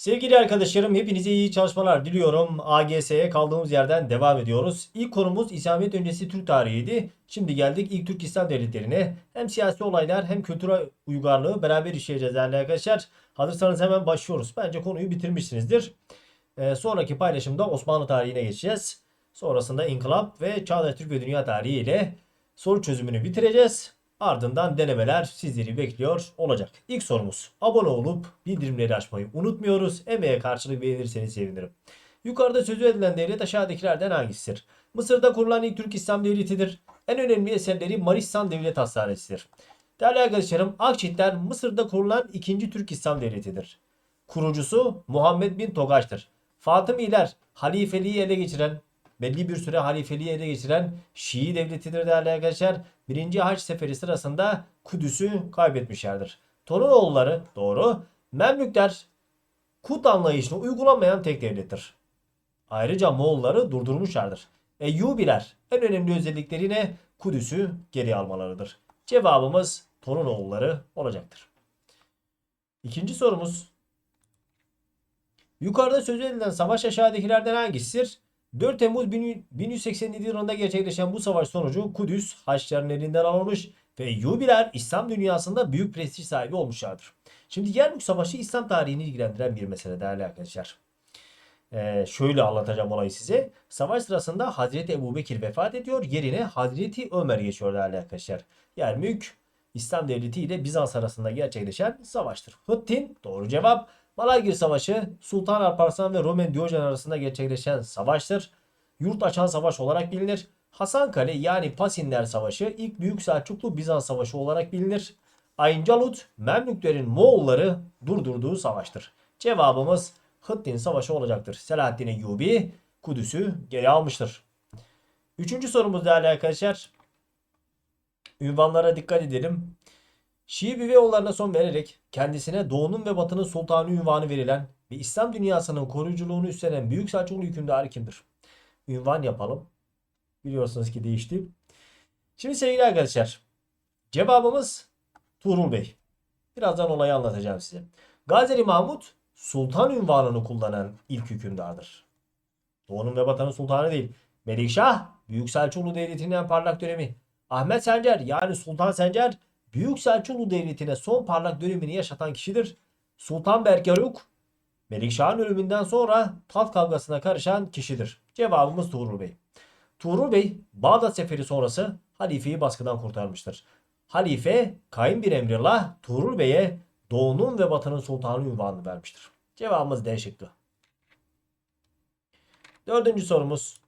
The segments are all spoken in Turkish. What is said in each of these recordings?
Sevgili arkadaşlarım hepinize iyi çalışmalar diliyorum. AGS'ye kaldığımız yerden devam ediyoruz. İlk konumuz İslamiyet öncesi Türk tarihiydi. Şimdi geldik ilk Türk İslam devletlerine. Hem siyasi olaylar hem kültürel uygarlığı beraber işleyeceğiz değerli arkadaşlar. Hazırsanız hemen başlıyoruz. Bence konuyu bitirmişsinizdir. Ee, sonraki paylaşımda Osmanlı tarihine geçeceğiz. Sonrasında İnkılap ve Çağdaş Türk ve Dünya tarihi ile soru çözümünü bitireceğiz. Ardından denemeler sizleri bekliyor olacak. İlk sorumuz. Abone olup bildirimleri açmayı unutmuyoruz. Emeğe karşılık beğenirseniz sevinirim. Yukarıda sözü edilen devlet aşağıdakilerden hangisidir? Mısır'da kurulan ilk Türk İslam devletidir. En önemli eserleri Maristan Devlet Hastanesi'dir. Değerli arkadaşlarım, Akçitler Mısır'da kurulan ikinci Türk İslam devletidir. Kurucusu Muhammed bin Togaç'tır. Fatımiler halifeliği ele geçiren, belli bir süre halifeliği ele geçiren Şii devletidir değerli arkadaşlar. Birinci Haç Seferi sırasında Kudüs'ü kaybetmişlerdir. Torunoğulları doğru. Memlükler Kut anlayışını uygulamayan tek devlettir. Ayrıca Moğolları durdurmuşlardır. Eyyubiler en önemli özellikleri yine Kudüs'ü geri almalarıdır. Cevabımız Torunoğulları olacaktır. İkinci sorumuz. Yukarıda söz edilen savaş aşağıdakilerden hangisidir? 4 Temmuz 1187 yılında gerçekleşen bu savaş sonucu Kudüs Haçlıların elinden alınmış ve Eyyubiler İslam dünyasında büyük prestij sahibi olmuşlardır. Şimdi Yermük Savaşı İslam tarihini ilgilendiren bir mesele değerli arkadaşlar. Ee, şöyle anlatacağım olayı size. Savaş sırasında Hazreti Ebu Bekir vefat ediyor. Yerine Hazreti Ömer geçiyor değerli arkadaşlar. Yermük İslam Devleti ile Bizans arasında gerçekleşen savaştır. Hıttin doğru cevap. Malagir Savaşı Sultan Alparslan ve Roman Diyojen arasında gerçekleşen savaştır. Yurt açan savaş olarak bilinir. Hasankale yani Pasinler Savaşı ilk Büyük Selçuklu Bizans Savaşı olarak bilinir. Ayncalut Memlüklerin Moğolları durdurduğu savaştır. Cevabımız Hıttin Savaşı olacaktır. Selahaddin Eyyubi Kudüs'ü geri almıştır. Üçüncü sorumuz değerli arkadaşlar. Ünvanlara dikkat edelim. Şii Büveyoğullarına son vererek kendisine Doğu'nun ve Batı'nın sultanı ünvanı verilen ve İslam dünyasının koruyuculuğunu üstlenen Büyük Selçuklu hükümdarı kimdir? Ünvan yapalım. Biliyorsunuz ki değişti. Şimdi sevgili arkadaşlar cevabımız Tuğrul Bey. Birazdan olayı anlatacağım size. Gazeli Mahmut sultan ünvanını kullanan ilk hükümdardır. Doğu'nun ve Batı'nın sultanı değil. Melikşah Büyük Selçuklu Devleti'nin parlak dönemi. Ahmet Sencer yani Sultan Sencer Büyük Selçuklu Devleti'ne son parlak dönemini yaşatan kişidir. Sultan Berkeruk, Melikşah'ın ölümünden sonra taht kavgasına karışan kişidir. Cevabımız Tuğrul Bey. Tuğrul Bey, Bağdat Seferi sonrası halifeyi baskıdan kurtarmıştır. Halife, kayın bir emrirle Tuğrul Bey'e Doğu'nun ve Batı'nın sultanı ünvanını vermiştir. Cevabımız D şıkkı. Dördüncü sorumuz.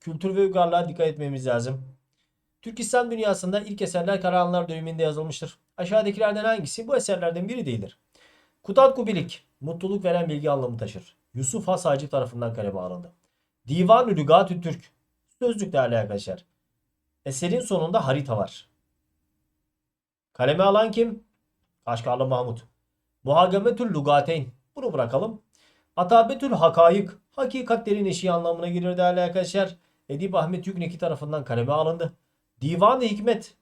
Kültür ve uygarlığa dikkat etmemiz lazım. Türk İslam dünyasında ilk eserler Karahanlar döneminde yazılmıştır. Aşağıdakilerden hangisi bu eserlerden biri değildir? Kutat Kubilik, mutluluk veren bilgi anlamı taşır. Yusuf Has Hacı tarafından kaleme alındı. Divan-ı Lügat-ı Türk, sözlük değerli arkadaşlar. Eserin sonunda harita var. Kaleme alan kim? Kaşgarlı Mahmut. Muhagemetül Lugateyn, bunu bırakalım. Atabetül Hakayık, hakikatlerin eşiği anlamına gelir değerli arkadaşlar. Edip Ahmet Yükneki tarafından kaleme alındı. Divan-ı Hikmet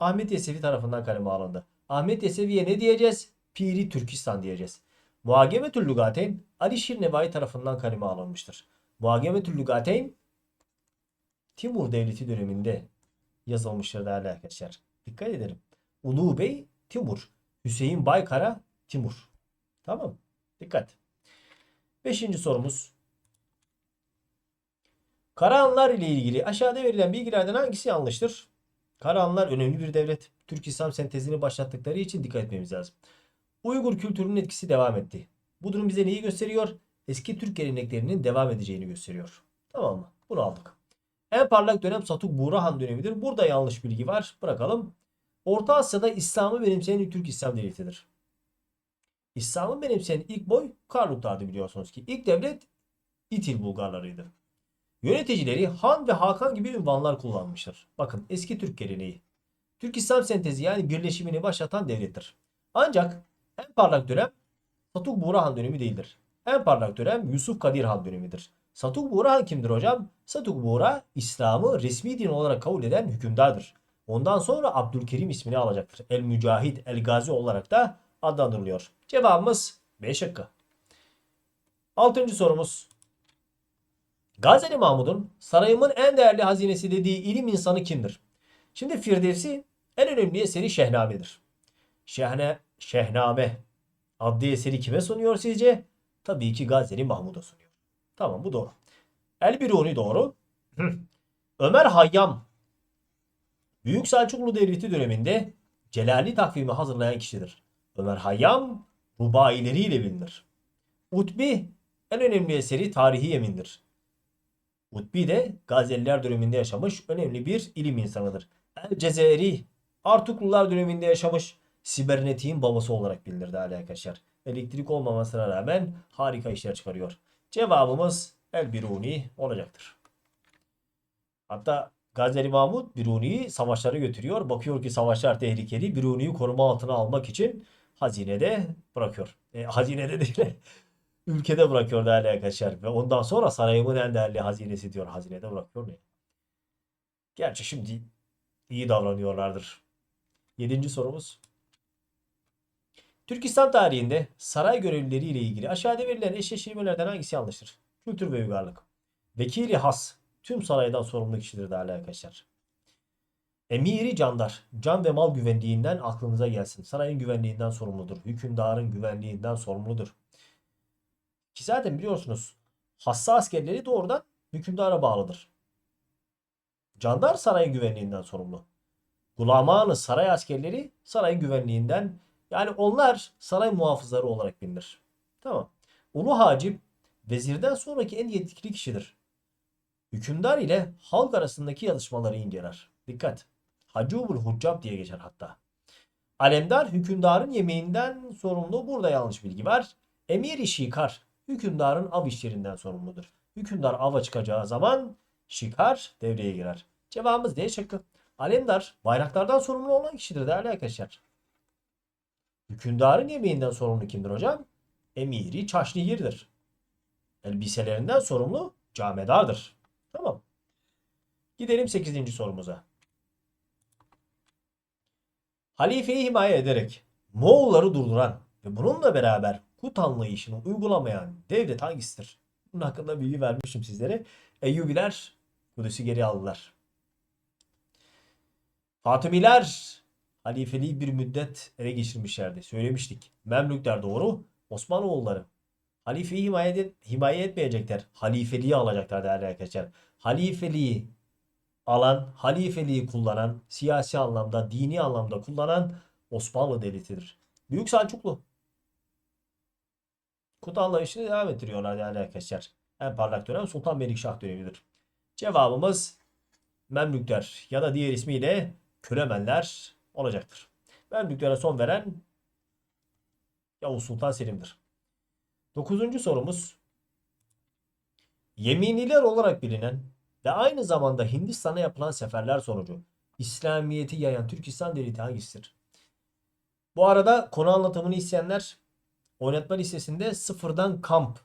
Ahmet Yesevi tarafından kaleme alındı. Ahmet Yesevi'ye ne diyeceğiz? Piri Türkistan diyeceğiz. Muhagemetül Lugateyn Ali Şirnevai tarafından kaleme alınmıştır. Muhagemetül Lugateyn Timur Devleti döneminde yazılmıştır değerli arkadaşlar. Dikkat edelim. Ulu Bey Timur. Hüseyin Baykara Timur. Tamam. Dikkat. Beşinci sorumuz. Karahanlar ile ilgili aşağıda verilen bilgilerden hangisi yanlıştır? Karahanlar önemli bir devlet. Türk İslam sentezini başlattıkları için dikkat etmemiz lazım. Uygur kültürünün etkisi devam etti. Bu durum bize neyi gösteriyor? Eski Türk geleneklerinin devam edeceğini gösteriyor. Tamam mı? Bunu aldık. En parlak dönem Satuk Buğrahan dönemidir. Burada yanlış bilgi var. Bırakalım. Orta Asya'da İslam'ı benimseyen ilk Türk İslam devletidir. İslam'ı benimseyen ilk boy Karluklardı biliyorsunuz ki. İlk devlet İtil Bulgarlarıydı. Yöneticileri Han ve Hakan gibi ünvanlar kullanmıştır. Bakın eski Türk geleneği. Türk İslam sentezi yani birleşimini başlatan devlettir. Ancak en parlak dönem Satuk Buğrahan dönemi değildir. En parlak dönem Yusuf Kadir Han dönemidir. Satuk Buğrahan kimdir hocam? Satuk Buğra İslam'ı resmi din olarak kabul eden hükümdardır. Ondan sonra Abdülkerim ismini alacaktır. El Mücahid, El Gazi olarak da adlandırılıyor. Cevabımız B şıkkı. Altıncı sorumuz. Gazeli Mahmud'un sarayımın en değerli hazinesi dediği ilim insanı kimdir? Şimdi Firdevsi en önemli eseri Şehname'dir. Şehne, Şehname adlı eseri kime sunuyor sizce? Tabii ki Gazeli Mahmud'a sunuyor. Tamam bu doğru. El Biruni doğru. Ömer Hayyam Büyük Selçuklu Devleti döneminde Celali takvimi hazırlayan kişidir. Ömer Hayyam rubaileriyle bilinir. Utbi en önemli eseri Tarihi Yemin'dir. Utbi de Gazeliler döneminde yaşamış önemli bir ilim insanıdır. El Cezeri Artuklular döneminde yaşamış sibernetin babası olarak bilinir değerli arkadaşlar. Elektrik olmamasına rağmen harika işler çıkarıyor. Cevabımız El Biruni olacaktır. Hatta Gazeli Mahmud Biruni'yi savaşlara götürüyor. Bakıyor ki savaşlar tehlikeli. Biruni'yi koruma altına almak için hazinede bırakıyor. E, hazinede değil. Ülkede bırakıyor değerli arkadaşlar. Ve ondan sonra sarayımın en değerli hazinesi diyor. Hazinede bırakıyor ne? Gerçi şimdi iyi davranıyorlardır. Yedinci sorumuz. Türkistan tarihinde saray görevlileri ile ilgili aşağıda verilen eşleştirmelerden hangisi yanlıştır? Kültür ve uygarlık. Vekili has tüm saraydan sorumlu kişidir değerli arkadaşlar. Emiri candar, can ve mal güvenliğinden aklınıza gelsin. Sarayın güvenliğinden sorumludur. Hükümdarın güvenliğinden sorumludur. Ki zaten biliyorsunuz hassa askerleri doğrudan hükümdara bağlıdır. Candar sarayın güvenliğinden sorumlu. Gulamanı saray askerleri sarayın güvenliğinden yani onlar saray muhafızları olarak bilinir. Tamam. Ulu Hacip vezirden sonraki en yetkili kişidir. Hükümdar ile halk arasındaki yazışmaları inceler. Dikkat. Hacubul Huccab diye geçer hatta. Alemdar hükümdarın yemeğinden sorumlu. Burada yanlış bilgi var. Emir-i Şikar hükümdarın av işlerinden sorumludur. Hükümdar ava çıkacağı zaman Şikar devreye girer. Cevabımız D şıkkı. Alemdar bayraklardan sorumlu olan kişidir değerli arkadaşlar. Hükümdarın yemeğinden sorumlu kimdir hocam? Emiri Çaşnihir'dir. Elbiselerinden sorumlu camedardır. Tamam. Gidelim 8. sorumuza. Halifeyi himaye ederek Moğolları durduran ve bununla beraber Kut anlayışını uygulamayan devlet hangisidir? Bunun hakkında bilgi vermişim sizlere. Eyyubiler Kudüs'ü geri aldılar. Fatımiler halifeliği bir müddet ele geçirmişlerdi. Söylemiştik. Memlükler doğru. Osmanoğulları. Halifeyi himaye, ed- himaye etmeyecekler. Halifeliği alacaklar değerli arkadaşlar. Halifeliği alan, halifeliği kullanan, siyasi anlamda, dini anlamda kullanan Osmanlı Devleti'dir. Büyük Selçuklu. Kut anlayışını devam ettiriyorlar değerli arkadaşlar. En parlak dönem Sultan Melikşah dönemidir. Cevabımız Memlükler ya da diğer ismiyle Kölemenler olacaktır. Memlüklere son veren Yavuz Sultan Selim'dir. Dokuzuncu sorumuz. Yeminiler olarak bilinen ve aynı zamanda Hindistan'a yapılan seferler sonucu İslamiyet'i yayan Türkistan devleti hangisidir? Bu arada konu anlatımını isteyenler oynatma listesinde sıfırdan kamp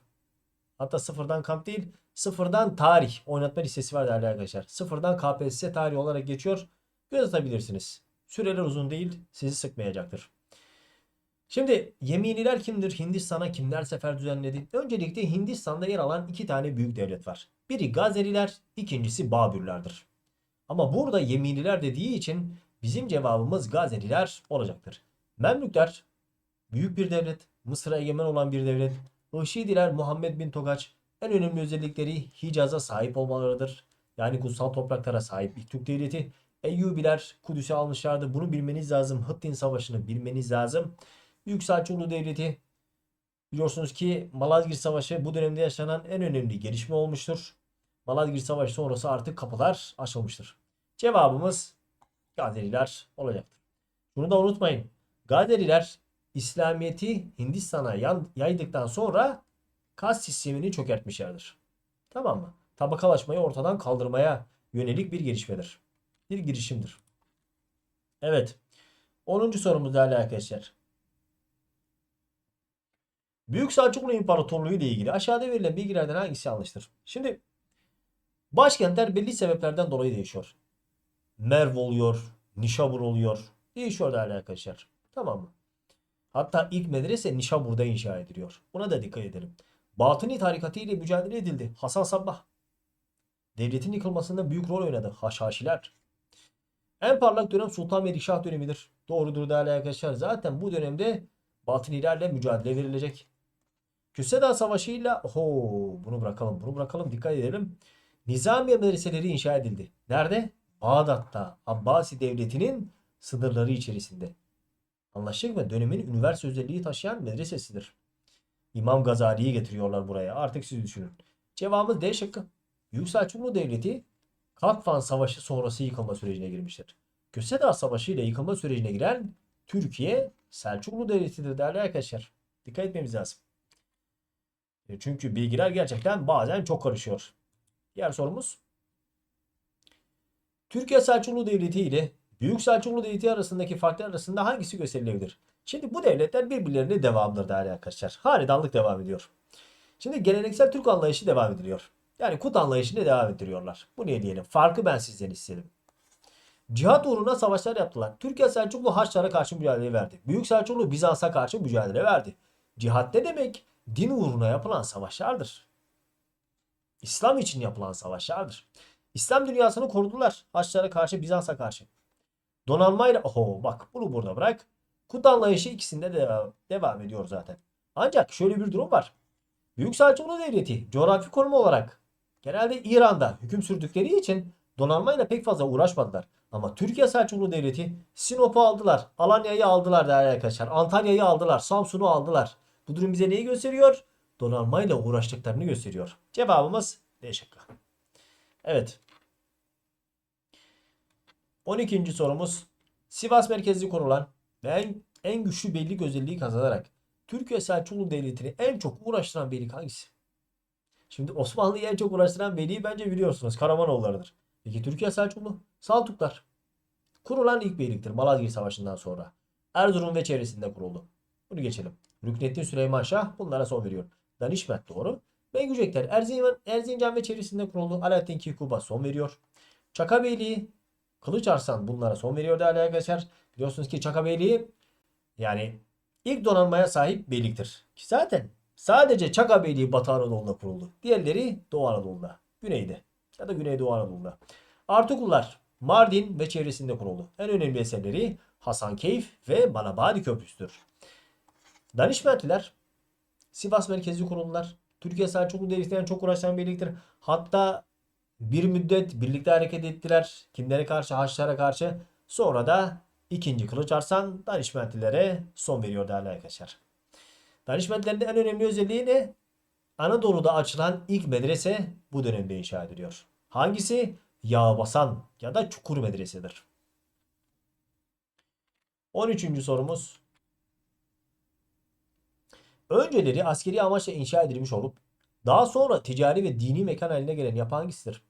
hatta sıfırdan kamp değil sıfırdan tarih oynatma listesi var değerli arkadaşlar. Sıfırdan KPSS tarih olarak geçiyor. Göz atabilirsiniz. Süreler uzun değil sizi sıkmayacaktır. Şimdi Yeminiler kimdir? Hindistan'a kimler sefer düzenledi? Öncelikle Hindistan'da yer alan iki tane büyük devlet var. Biri Gazeliler, ikincisi Babürlerdir. Ama burada Yeminiler dediği için bizim cevabımız Gazeliler olacaktır. Memlükler büyük bir devlet, Mısır'a egemen olan bir devlet. Işidiler Muhammed bin Togaç en önemli özellikleri Hicaz'a sahip olmalarıdır. Yani kutsal topraklara sahip bir Türk devleti. Eyyubiler Kudüs'ü almışlardı. Bunu bilmeniz lazım. Hıttin Savaşı'nı bilmeniz lazım. Büyük Selçuklu Devleti biliyorsunuz ki Malazgirt Savaşı bu dönemde yaşanan en önemli gelişme olmuştur. Malazgirt Savaşı sonrası artık kapılar açılmıştır. Cevabımız Gazeliler olacaktır. Bunu da unutmayın. Gazeliler İslamiyet'i Hindistan'a yaydıktan sonra kas sistemini çökertmişlerdir. Tamam mı? Tabakalaşmayı ortadan kaldırmaya yönelik bir gelişmedir. Bir girişimdir. Evet. 10. sorumuz değerli arkadaşlar. Büyük Selçuklu İmparatorluğu ile ilgili aşağıda verilen bilgilerden hangisi yanlıştır? Şimdi başkentler belli sebeplerden dolayı değişiyor. Merv oluyor, Nişabur oluyor. Değişiyor değerli arkadaşlar. Tamam mı? Hatta ilk medrese Nişabur'da inşa ediliyor. Buna da dikkat edelim. Batıni tarikatı ile mücadele edildi. Hasan Sabbah. Devletin yıkılmasında büyük rol oynadı. Haşhaşiler. En parlak dönem Sultan Melikşah dönemidir. Doğrudur değerli arkadaşlar. Zaten bu dönemde Batınilerle mücadele verilecek. Küsedağ Savaşı'yla ho bunu bırakalım bunu bırakalım dikkat edelim. Nizamiye medreseleri inşa edildi. Nerede? Bağdat'ta Abbasi devletinin sınırları içerisinde. Anlaştık mı? Dönemin üniversite özelliği taşıyan medresesidir. İmam Gazali'yi getiriyorlar buraya. Artık siz düşünün. Cevabımız D şıkkı. Büyük Selçuklu Devleti Kakfan Savaşı sonrası yıkılma sürecine girmiştir. Kösedağ Savaşı ile yıkılma sürecine giren Türkiye Selçuklu Devleti'dir değerli arkadaşlar. Dikkat etmemiz lazım. E, Çünkü bilgiler gerçekten bazen çok karışıyor. Diğer sorumuz. Türkiye Selçuklu Devleti ile Büyük Selçuklu Devleti arasındaki farklar arasında hangisi gösterilebilir? Şimdi bu devletler birbirlerine devamlıdır değerli arkadaşlar. Hanedanlık devam ediyor. Şimdi geleneksel Türk anlayışı devam ediliyor. Yani kut anlayışını devam ettiriyorlar. Bu niye diyelim? Farkı ben sizden istedim. Cihat uğruna savaşlar yaptılar. Türkiye Selçuklu Haçlara karşı mücadele verdi. Büyük Selçuklu Bizans'a karşı mücadele verdi. Cihat ne demek? Din uğruna yapılan savaşlardır. İslam için yapılan savaşlardır. İslam dünyasını korudular. Haçlara karşı, Bizans'a karşı. Donanmayla, oho bak bunu burada bırak. Kut anlayışı ikisinde de devam, ediyor zaten. Ancak şöyle bir durum var. Büyük Selçuklu Devleti coğrafi konum olarak genelde İran'da hüküm sürdükleri için donanmayla pek fazla uğraşmadılar. Ama Türkiye Selçuklu Devleti Sinop'u aldılar. Alanya'yı aldılar değerli arkadaşlar. Antalya'yı aldılar. Samsun'u aldılar. Bu durum bize neyi gösteriyor? Donanmayla uğraştıklarını gösteriyor. Cevabımız D şıkkı. Evet. 12. sorumuz. Sivas merkezli kurulan ve en, en güçlü beylik özelliği kazanarak Türkiye Selçuklu Devleti'ni en çok uğraştıran beylik hangisi? Şimdi Osmanlı'yı en çok uğraştıran beyliği bence biliyorsunuz. Karamanoğullarıdır. Peki Türkiye Selçuklu? Saltuklar. Kurulan ilk beyliktir Malazgirt Savaşı'ndan sonra. Erzurum ve çevresinde kuruldu. Bunu geçelim. Rüknettin Süleyman Şah bunlara son veriyor. Danişment doğru. Bengücekler Erzincan, Erzincan ve çevresinde kuruldu. Alaaddin Keykuba son veriyor. Çaka Beyliği, Kılıç Arslan bunlara son veriyor değerli arkadaşlar. Biliyorsunuz ki Çaka Beyliği yani ilk donanmaya sahip beyliktir. Ki zaten sadece Çaka Beyliği Batı Anadolu'da kuruldu. Diğerleri Doğu Anadolu'da, güneyde ya da Güneydoğu Anadolu'da. Artukullar Mardin ve çevresinde kuruldu. En önemli eserleri Hasankeyf ve Manabadi Köprüsü'dür. Danişmentliler Sivas merkezi kuruldular. Türkiye Selçuklu Devleti'nden çok uğraşan birliktir. Hatta bir müddet birlikte hareket ettiler. Kimlere karşı? Haçlara karşı. Sonra da ikinci Kılıç Arslan Danişmentlilere son veriyor değerli arkadaşlar. Danişmentlerin en önemli özelliği ne? Anadolu'da açılan ilk medrese bu dönemde inşa ediliyor. Hangisi? Yağbasan ya da Çukur Medresesi'dir. 13. sorumuz. Önceleri askeri amaçla inşa edilmiş olup daha sonra ticari ve dini mekan haline gelen yapı hangisidir?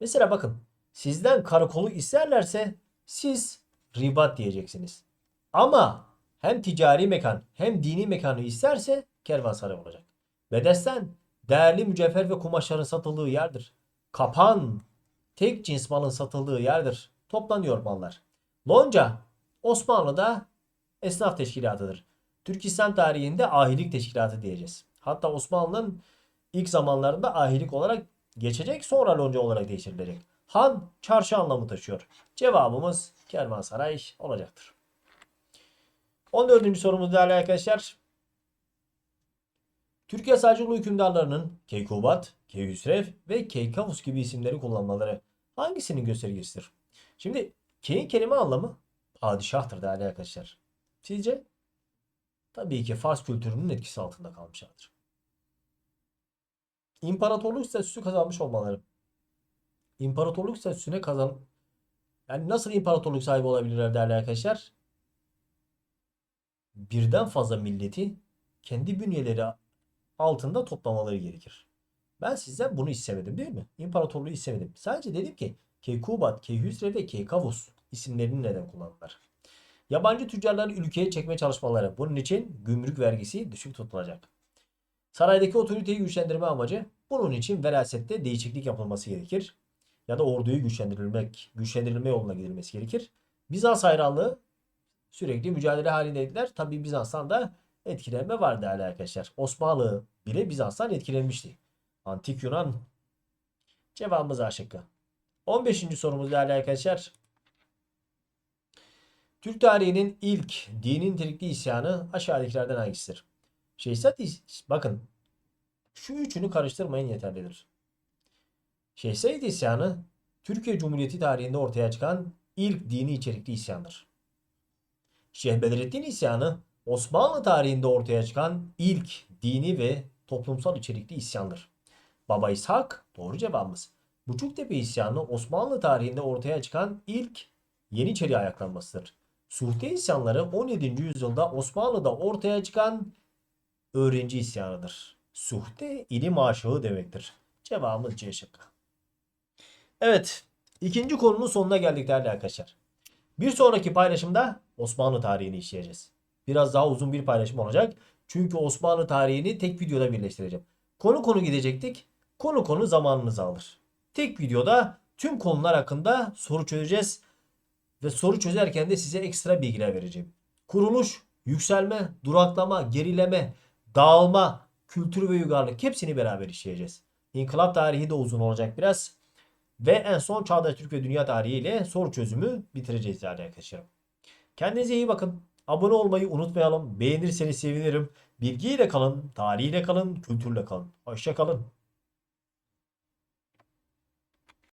Mesela bakın sizden karakolu isterlerse siz ribat diyeceksiniz. Ama hem ticari mekan hem dini mekanı isterse kervansaray olacak. Bedesten değerli mücevher ve kumaşların satıldığı yerdir. Kapan tek cins malın satıldığı yerdir. Toplanıyor mallar. Lonca Osmanlı'da esnaf teşkilatıdır. Türk İslam tarihinde ahilik teşkilatı diyeceğiz. Hatta Osmanlı'nın ilk zamanlarında ahilik olarak geçecek sonra lonca olarak değiştirilecek. Han çarşı anlamı taşıyor. Cevabımız kervansaray olacaktır. 14. sorumuz değerli arkadaşlar. Türkiye Selçuklu hükümdarlarının Keykubat, Keyhüsrev ve Keykavus gibi isimleri kullanmaları hangisinin göstergesidir? Şimdi Key'in kelime anlamı padişahtır değerli arkadaşlar. Sizce? Tabii ki Fars kültürünün etkisi altında kalmışlardır. İmparatorluk statüsü kazanmış olmaları. İmparatorluk statüsüne kazan yani nasıl imparatorluk sahibi olabilirler değerli arkadaşlar? Birden fazla milleti kendi bünyeleri altında toplamaları gerekir. Ben sizden bunu istemedim değil mi? İmparatorluğu istemedim. Sadece dedim ki Keykubat, Keyhüsrev ve Keykavus isimlerini neden kullandılar? Yabancı tüccarları ülkeye çekme çalışmaları. Bunun için gümrük vergisi düşük tutulacak. Saraydaki otoriteyi güçlendirme amacı bunun için verasette değişiklik yapılması gerekir. Ya da orduyu güçlendirilmek, güçlendirilme yoluna gidilmesi gerekir. Bizans hayranlığı sürekli mücadele halindeydiler. Tabi Bizans'tan da etkilenme var değerli arkadaşlar. Osmanlı bile Bizans'tan etkilenmişti. Antik Yunan cevabımız A şıkkı. 15. sorumuz değerli arkadaşlar. Türk tarihinin ilk dini nitelikli isyanı aşağıdakilerden hangisidir? Şehzat bakın şu üçünü karıştırmayın yeterlidir. Şehzade isyanı Türkiye Cumhuriyeti tarihinde ortaya çıkan ilk dini içerikli isyandır. Şeyh Bedrettin isyanı Osmanlı tarihinde ortaya çıkan ilk dini ve toplumsal içerikli isyandır. Baba İshak doğru cevabımız. Buçuktepe isyanı Osmanlı tarihinde ortaya çıkan ilk Yeniçeri ayaklanmasıdır. Suhte isyanları 17. yüzyılda Osmanlı'da ortaya çıkan öğrenci isyanıdır. Suhte ilim aşığı demektir. Cevabımız C şıkkı. Evet. ikinci konunun sonuna geldik değerli arkadaşlar. Bir sonraki paylaşımda Osmanlı tarihini işleyeceğiz. Biraz daha uzun bir paylaşım olacak. Çünkü Osmanlı tarihini tek videoda birleştireceğim. Konu konu gidecektik. Konu konu zamanınızı alır. Tek videoda tüm konular hakkında soru çözeceğiz. Ve soru çözerken de size ekstra bilgiler vereceğim. Kuruluş, yükselme, duraklama, gerileme, dağılma, kültür ve uygarlık hepsini beraber işleyeceğiz. İnkılap tarihi de uzun olacak biraz. Ve en son Çağdaş Türk ve Dünya tarihi ile soru çözümü bitireceğiz arkadaşlarım. Kendinize iyi bakın. Abone olmayı unutmayalım. Beğenirseniz sevinirim. Bilgiyle kalın, tarihiyle kalın, kültürle kalın. Hoşça kalın.